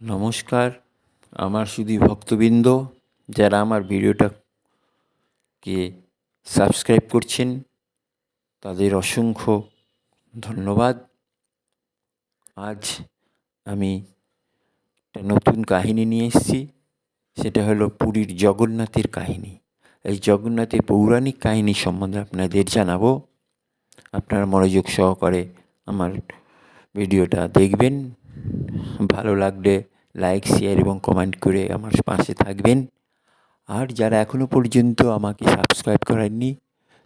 নমস্কার, আমার শুধু ভক্তবৃন্দ যারা আমার ভিডিওটাকে সাবস্ক্রাইব করছেন, তাদের অসংখ্য ধন্যবাদ। আজ আমি একটা নতুন কাহিনী নিয়ে এসেছি, সেটা হলো পুরীর জগন্নাথের কাহিনী। এই জগন্নাথের পৌরাণিক কাহিনী সম্বন্ধে আপনাদের জানাব। আপনারা মনোযোগ সহকারে আমার ভিডিওটা দেখবেন। ভালো লাগলে লাইক শেয়ার এবং কমেন্ট করে আমার পাশে থাকবেন। আর যারা এখনও পর্যন্ত আমাকে সাবস্ক্রাইব করেননি,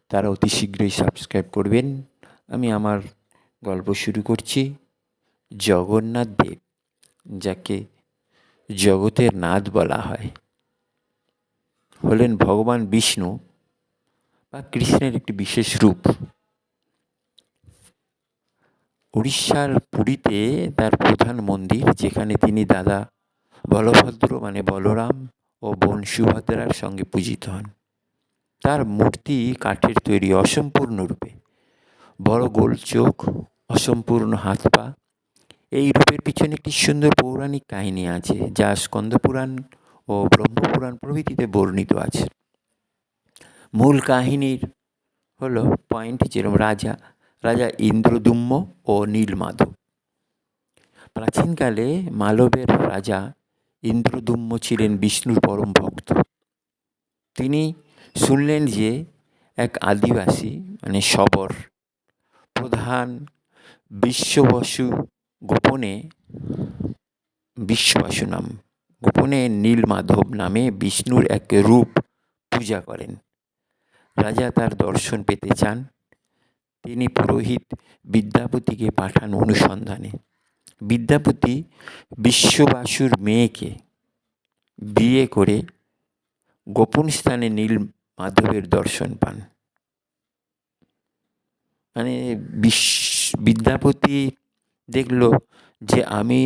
তারা অতি শীঘ্রই সাবস্ক্রাইব করবেন। আমি আমার গল্প শুরু করছি। জগন্নাথ দেব, যাকে জগতের নাথ বলা হয়, হলেন ভগবান বিষ্ণু বা কৃষ্ণের একটি বিশেষ রূপ। উড়িষ্যার পুরীতে তার প্রধান মন্দির, যেখানে তিনি দাদা বলভদ্র মানে বলরাম ও বোন সুভদ্রার সঙ্গে পূজিত হন। তার মূর্তি কাঠের তৈরি অসম্পূর্ণ রূপে বড় গোল চোখ, অসম্পূর্ণ হাত পা। এই রূপের পিছনে একটি সুন্দর পৌরাণিক কাহিনী আছে, যা স্কন্দপুরাণ ও ব্রহ্মপুরাণ প্রভৃতিতে বর্ণিত আছে। মূল কাহিনীর হলো পয়েন্ট যেরকম রাজা রাজা ইন্দ্রদুম্ম ও নীলমাধব। প্রাচীনকালে মালবের রাজা ইন্দ্রদুম্ম ছিলেন বিষ্ণুর পরম ভক্ত। তিনি শুনলেন যে এক আদিবাসী মানে শবর প্রধান বিশ্ববসু গোপনে, বিশ্ববাসু নাম, গোপনে নীলমাধব নামে বিষ্ণুর এক রূপ পূজা করেন। রাজা তার দর্শন পেতে চান। তিনি পুরোহিত বিদ্যাপতিকে পাঠান অনুসন্ধানে। বিদ্যাপতি বিশ্ববাসুর মেয়েকে বিয়ে করে গোপন স্থানে নীল মাধবের দর্শন পান। মানে বিদ্যাপতি দেখল যে আমি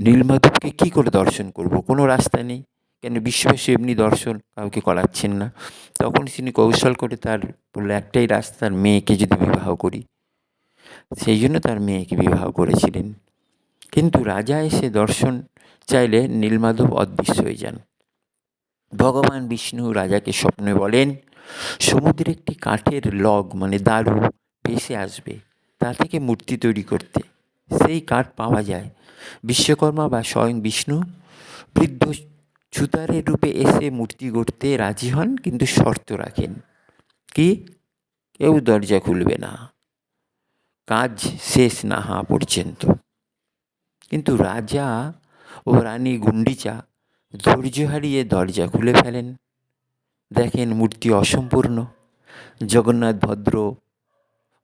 নীলমাধবকে কী করে দর্শন করব? কোনো রাস্তা নেই। কেন বিশ্ববাসী এমনি দর্শন কাউকে করাচ্ছেন না? তখন তিনি কৌশল করে তার বলল, একটাই রাস্তার মেয়েকে যদি বিবাহ করি। সেই জন্য তার মেয়েকে বিবাহ করেছিলেন। কিন্তু রাজা এসে দর্শন চাইলে নীলমাধব অদৃশ্য হয়ে যান। ভগবান বিষ্ণু রাজাকে স্বপ্নে বলেন সমুদ্রে একটি কাঠের লগ মানে দারু, ভেসে আসবে। তা থেকে মূর্তি তৈরি করতে। সেই কাঠ পাওয়া যায়। বিশ্বকর্মা বা স্বয়ং বিষ্ণু বৃদ্ধ ছুতারের রূপে এসে মূর্তি গড়তে রাজি হন, কিন্তু শর্ত রাখেন। কি? কেউ দরজা খুলবে না। কাজ শেষ না হওয়া পর্যন্ত। কিন্তু রাজা ও রানী গুন্ডিচা ধৈর্য হারিয়ে দরজা খুলে ফেলেন। দেখেন মূর্তি অসম্পূর্ণ। জগন্নাথ ভদ্র,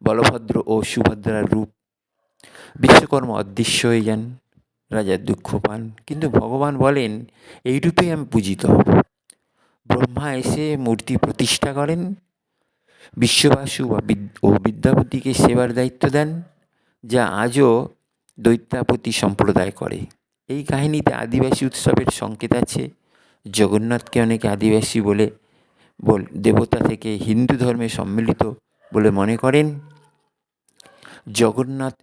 বলভদ্র ও সুভদ্রার রূপ। বিশ্বকর্মা অদৃশ্য হয়ে যান। রাজার দুঃখ পান। কিন্তু ভগবান বলেন এই রূপেই আমি পূজিত হব। ব্রহ্মা এসে মূর্তি প্রতিষ্ঠা করেন। বিশ্ববাসু বা ও বিদ্যাপতিকে সেবার দায়িত্ব দেন, যা আজও দৈত্যাপতি সম্প্রদায় করে। এই কাহিনীতে আদিবাসী উৎসবের সংকেত আছে। জগন্নাথকে অনেকে আদিবাসী বলে, বল, দেবতা থেকে হিন্দু ধর্মে সম্মিলিত বলে মনে করেন। জগন্নাথ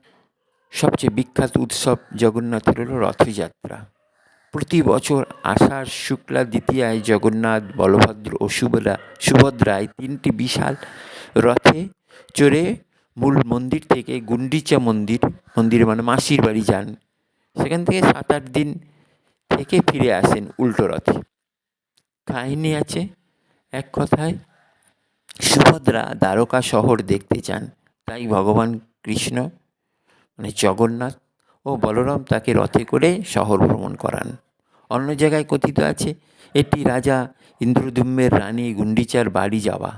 সবচেয়ে বিখ্যাত উৎসব জগন্নাথের হলো রথযাত্রা। প্রতি বছর আষাঢ় শুক্লা দ্বিতীয়ায় জগন্নাথ, বলভদ্র ও সুভদ্রা সুভদ্রায় তিনটি বিশাল রথে চড়ে মূল মন্দির থেকে গুন্ডিচা মন্দির মন্দির মানে মাসির বাড়ি যান। সেখান থেকে সাত আট দিন থেকে ফিরে আসেন উল্টো রথে। কাহিনী আছে, এক কথায় সুভদ্রা দ্বারকা শহর দেখতে চান, তাই ভগবান কৃষ্ণ মানে জগন্নাথ ও বলরাম তাকে রথে করে শহর ভ্রমণ করান। অন্য জায়গায় কথিত আছে, এটি রাজা ইন্দ্রদুম্মের রানী গুন্ডিচার বাড়ি যাওয়া,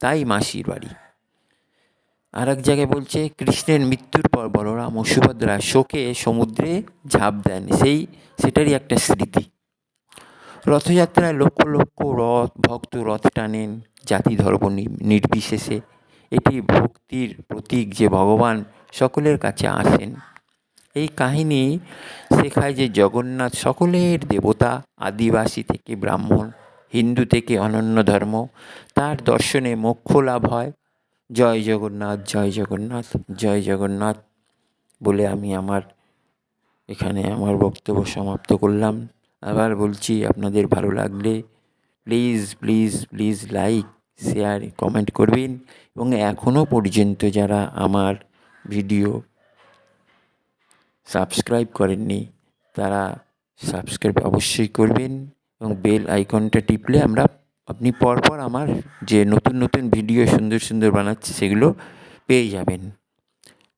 তাই মাসির বাড়ি। আর এক জায়গায় বলছে, কৃষ্ণের মৃত্যুর পর বলরাম ও সুভদ্রা শোকে সমুদ্রে ঝাঁপ দেন, সেই সেটারই একটা স্মৃতি। রথযাত্রায় লক্ষ লক্ষ রথ, ভক্ত রথ টানেন জাতি ধর্ম নির্বিশেষে এটি ভক্তির প্রতীক যে ভগবান সকলের কাছে আসেন। এই কাহিনী শেখায় যে জগন্নাথ সকলের দেবতা, আদিবাসী থেকে ব্রাহ্মণ, হিন্দু থেকে অনন্য ধর্ম, তার দর্শনে মোক্ষ লাভ হয়। জয় জগন্নাথ জয় জগন্নাথ জয় জগন্নাথ বলে আমি আমার এখানে আমার বক্তব্য সমাপ্ত করলাম। আবার বলছি, আপনাদের ভালো লাগলে please please please like share comment করবেন। এবং এখনও পর্যন্ত যারা আমার ভিডিও সাবস্ক্রাইব করেননি, তারা সাবস্ক্রাইব অবশ্যই করবেন এবং বেল আইকনটা টিপলে আমরা আপনি পরপর আমার যে নতুন নতুন ভিডিও সুন্দর সুন্দর বানাচ্ছি, সেগুলো পেয়ে যাবেন।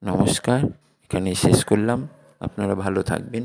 নমস্কার এখানে শেষ করলাম। আপনারা ভালো থাকবেন।